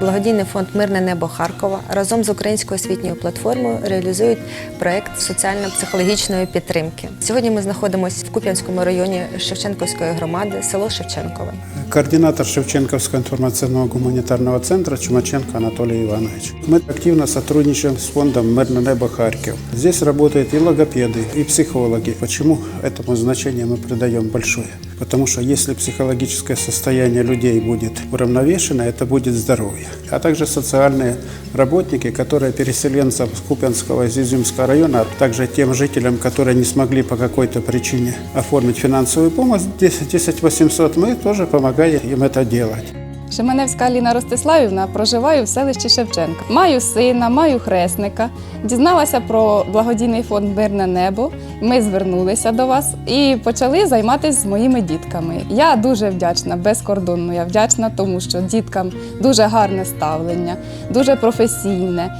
благодійний фонд Мирне небо Харкова разом з українською освітньою платформою реалізують проект соціально-психологічної підтримки. Сьогодні ми знаходимося в Куп'янському районі Шевченківської громади, село Шевченкове. Координатор Шевченковского информационного гуманитарного центра Чумаченко Анатолий Иванович. Мы активно сотрудничаем с фондом «Мирное небо Харьков». Здесь работают и логопеды, и психологи. Почему этому значение мы придаем большое? Потому что если психологическое состояние людей будет уравновешено, это будет здоровье. А также социальные работники, которые переселенцам с Купянского и Изюмского района, а также тем жителям, которые не смогли по какой-то причине оформить финансовую помощь, 10 10 800, мы тоже помогаем им это делать. Шеменевська Аліна Ростиславівна проживаю в селищі Шевченка. Маю сина, маю хресника. Дізналася про благодійний фонд Мирне небо. Ми звернулися до вас і почали займатися з моїми дітками. Я дуже вдячна, безкордонно. Я вдячна, тому що діткам дуже гарне ставлення, дуже професійне.